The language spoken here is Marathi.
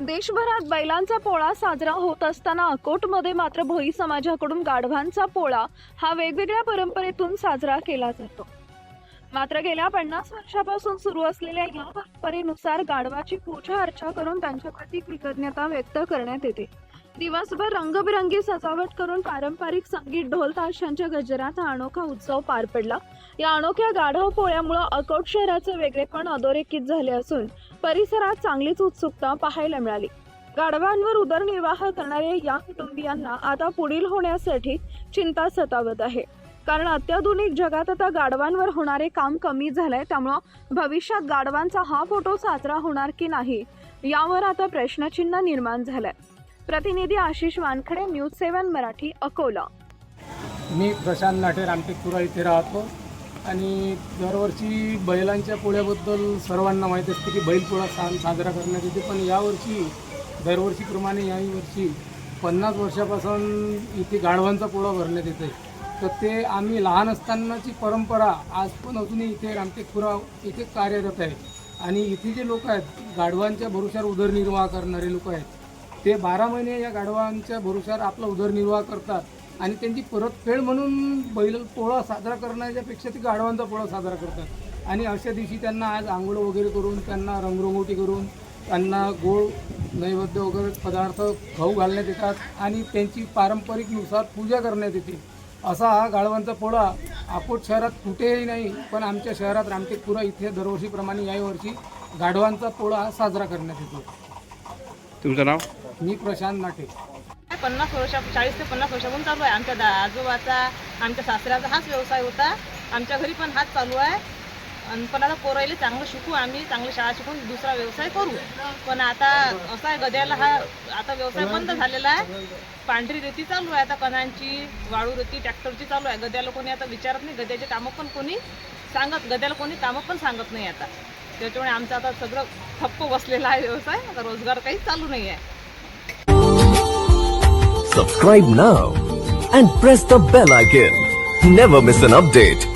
देशभरात बैलांचा पोळा साजरा होत असताना अकोटमध्ये मात्र भोई समाजाकडून गाढवांचा पोळा हा वेगवेगळ्या परंपरेतून साजरा केला जातो. मात्र गेल्या पन्नास वर्षापासून सुरू असलेल्या या परंपरेनुसार गाढवाची पूजा अर्चा करून त्यांच्याप्रती कृतज्ञता व्यक्त करण्यात येते. दिवसभर रंगबिरंगी सजावट करून पारंपरिक संगीत ढोल ताशांच्या गजरात हा अनोखा उत्सव पार पडला. या अनोख्या गाढव पोळ्यामुळं अकोट शहराचं वेगळेपण अधोरेखित झाले असून परिसरात चांगलीच उत्सुकता पाहायला मिळाली. गाढवांवर उदरनिर्वाह करणाऱ्या या कुटुंबियांना आता पुढील होण्यासाठी चिंता सतावत आहे. कारण अत्याधुनिक जगात आता गाढवांवर होणारे काम कमी झालंय त्यामुळं भविष्यात गाढवांचा हा फोटो साजरा होणार की नाही यावर आता प्रश्नचिन्ह निर्माण झालंय. प्रतिनिधी आशिष वानखडे न्यूज सेवन मराठी अकोला. मी प्रशांत नाटे रामटेकपुरा इथे राहतो. आणि दरवर्षी बैलांच्या पोळ्याबद्दल सर्वांना माहीत असते की बैलपोळा सण साजरा करण्यात येते. पण यावर्षी दरवर्षीप्रमाणे याही वर्षी पन्नास वर्षापासून इथे गाढवांचा पोळा भरण्यात येते तर ते आम्ही लहान असतानाची परंपरा आज पण अजूनही इथे रामटेकपुरा इथे कार्यरत आहे. आणि इथे जे लोक आहेत गाढवांच्या भरोशावर उदरनिर्वाह करणारे लोक आहेत ते बारा महिने या गाढवांच्या भरोशावर आपला उदरनिर्वाह करतात आणि त्यांची परतफेड म्हणून बैल पोळा साजरा करण्याच्या पेक्षा ते गाढवांचा पोळा साजरा करतात. आणि अशा दिवशी त्यांना आज आंघोळ वगैरे करून त्यांना रंगरंगोटी करून त्यांना गोड नैवेद्य वगैरे पदार्थ खाऊ घालण्यात येतात आणि त्यांची पारंपरिकनुसार पूजा करण्यात येते. असा हा गाढवांचा पोळा अकोट शहरात कुठेही नाही पण आमच्या शहरात रामटेकपुरा इथे दरवर्षीप्रमाणे याही वर्षी गाढवांचा पोळा साजरा करण्यात येतो. तुमचं नाव? मी प्रशांत नाटे. पन्नास वर्षा चाळीस ते पन्नास वर्षापासून चालू आहे. आमच्या दा आजोबाचा आमच्या सासऱ्याचा हाच व्यवसाय होता. आमच्या घरी पण हाच चालू आहे. आणि पण आता पोरायले चांगलं शिकू आम्ही चांगली शाळा शिकून दुसरा व्यवसाय करू. पण आता असा आहे गद्याला हा आता व्यवसाय बंद झालेला आहे. पांढरी रेती चालू आहे आता कणांची वाळू रेती ट्रॅक्टरची चालू आहे. गद्याला कोणी आता विचारत नाही. गद्याचे कामं पण कोणी सांगत गद्याला कोणी कामं पण सांगत नाही आता. त्याच्यामुळे आमचं आता सगळं थप्प बसलेलं आहे व्यवसाय. आता रोजगार काही चालू नाही आहे. Subscribe now and press the bell icon never miss an update